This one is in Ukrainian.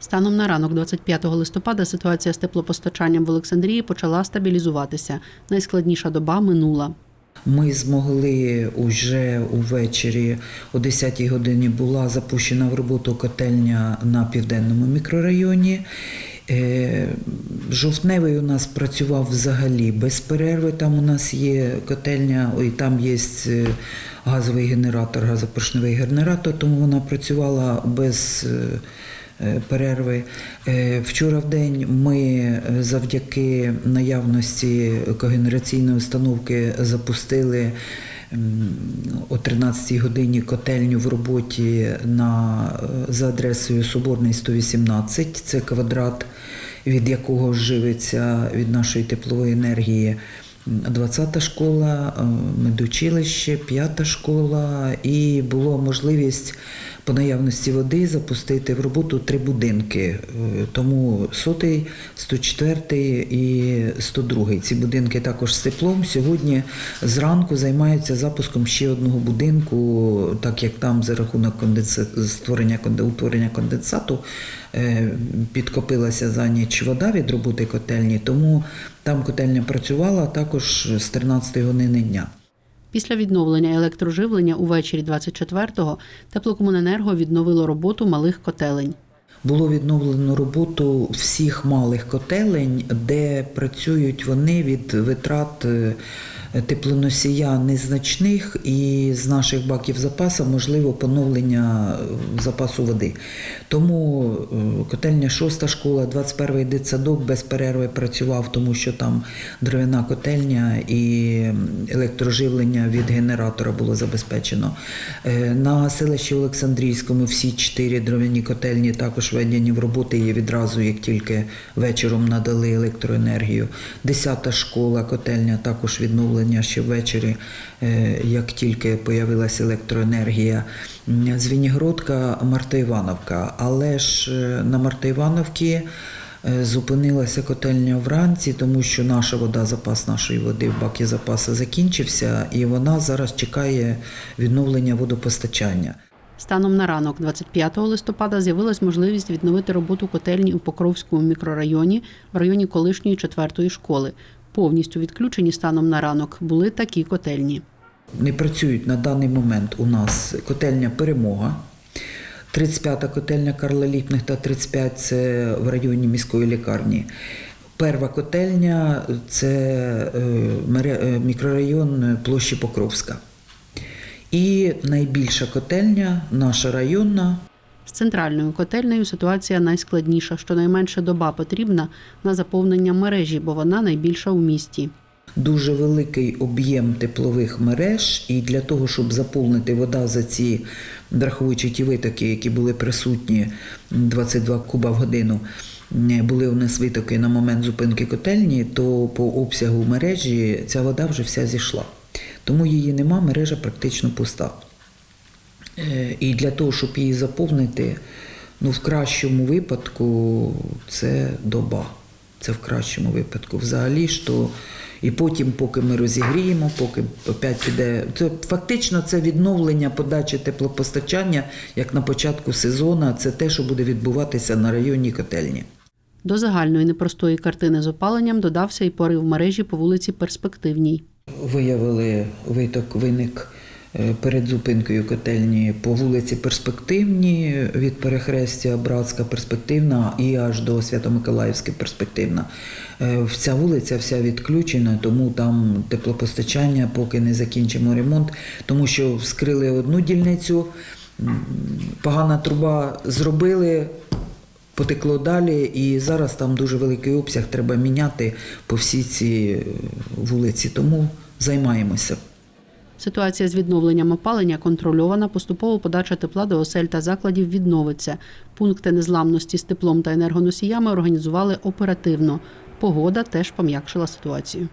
Станом на ранок 25 листопада ситуація з теплопостачанням в Олександрії почала стабілізуватися. Найскладніша доба минула. Ми змогли уже увечері о 10-й годині була запущена в роботу котельня на південному мікрорайоні. Е, Жовтневий у нас працював взагалі без перерви. Там у нас є котельня, ой, там є е, газовий генератор, газопоршневий генератор, тому вона працювала без е, перерви. Е, Вчора в день ми е, завдяки наявності когенераційної установки запустили о 13 годині котельню в роботі на, е, за адресою Соборний 118. Це квадрат, від якого живиться від нашої теплової енергії. 20-та школа, е, медучилище, 5-та школа, і була можливість по наявності води запустити в роботу три будинки. Е, Тому 100-й, 104-й і 102-й. Ці будинки також з теплом. Сьогодні зранку займаються запуском ще одного будинку, так як там за рахунок конденса- створення утворення конденсату е, підкопилася за ніч вода від роботи котельні, тому там котельня працювала також з 13 години дня. Після відновлення електроживлення увечері 24-го теплокомуненерго відновило роботу малих котелень. Було відновлено роботу всіх малих котелень, де працюють вони від витрат е, теплоносія незначних, і з наших баків запасу можливо поновлення е, запасу води. Тому е, котельня 6 школа, 21-й дитсадок без перерви працював, тому що там дров'яна котельня і електроживлення від генератора було забезпечено. Е, На селищі Олександрійському всі чотири дров'яні котельні також введені в роботи є відразу, як тільки вечором надали електроенергію. Десята школа, котельня також відновлення ще ввечері, е, як тільки появилася електроенергія. М, Звенігородка, Марта Івановка. Але ж е, на Марта Івановці е, зупинилася котельня вранці, тому що наша вода, запас нашої води в бакі запасу закінчився, і вона зараз чекає відновлення водопостачання. Станом на ранок 25 листопада з'явилась можливість відновити роботу котельні у Покровському мікрорайоні в районі колишньої четвертої школи. Повністю відключені станом на ранок були такі котельні. Не працюють на даний момент у нас котельня Перемога. 35-та котельня Карла Ліпних та 35 це в районі міської лікарні. Перша котельня це е, е, мікрорайон площі Покровська. І найбільша котельня, наша районна, З центральною котельнею ситуація найскладніша. Щонайменше доба потрібна на заповнення мережі, бо вона найбільша у місті. дуже великий об'єм теплових мереж, і для того, щоб заповнити вода за ці, враховуючи ті витоки, які були присутні 22 куба в годину, були у нас витоки на момент зупинки котельні, то по обсягу мережі ця вода вже вся зійшла. Тому її нема, мережа практично пуста. Е, І для того, щоб її заповнити, ну в кращому випадку це доба. Це в кращому випадку. Взагалі то і потім, поки ми розігріємо, поки опять піде. Це фактично це відновлення подачі теплопостачання, як на початку сезону. Це те, що буде відбуватися на районній котельні. До загальної непростої картини з опаленням додався і порив мережі по вулиці Перспективній. Виявили виток виник перед зупинкою котельні по вулиці Перспективні від перехрестя Братська перспективна і аж до Свято-Миколаївська перспективна. Е, Ця вулиця вся відключена, тому там теплопостачання, поки не закінчимо ремонт, тому що вскрили одну дільницю, погана труба зробили. Потекло далі, і зараз там дуже великий обсяг треба міняти по всій цій е, вулиці. Тому займаємося. Ситуація з відновленням опалення контрольована. Поступово подача тепла до осель та закладів відновиться. Пункти незламності з теплом та енергоносіями організували оперативно. Погода теж пом'якшила ситуацію.